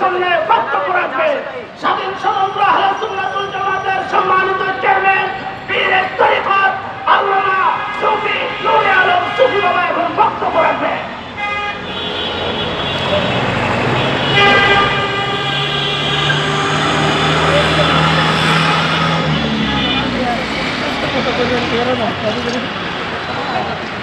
সামনে বক্তব্য রাখবে স্বাধীন সমগ্র আহলাসুল্লাহুল জামাতের সম্মানিত চেয়ারম্যান পীর তরিকত আল্লামা সুফি নূরে আলম সুফি বাবা এখন বক্তব্য রাখবে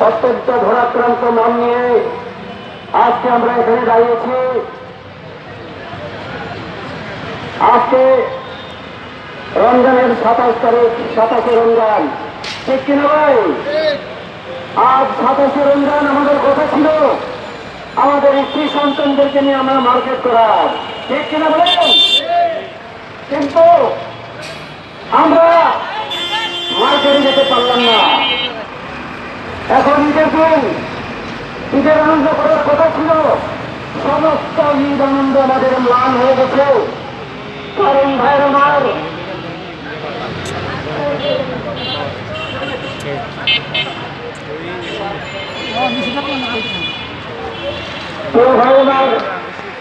অত্যন্ত ধরাক্রান্ত মন নিয়ে আজকে আমরা এখানে দাঁড়িয়েছি আজকে রমজানের সাতাশ তারিখ সাতাশে রমজান ঠিক কিনা ভাই? আজ সাতাশে রমজান আমাদের কথা ছিল। আমাদের স্ত্রী সন্তানদেরকে নিয়ে আমরা মার্কেট করার। ঠিক কিনা বলেন? কিন্তু আমরা মার্কেটে যেতে পারলাম না। এখন ঈদের দিন। ঈদের আনন্দ করার কথা ছিল। সমস্ত ঈদ আনন্দ আমাদের ম্লান হয়ে গেছে। তো আমার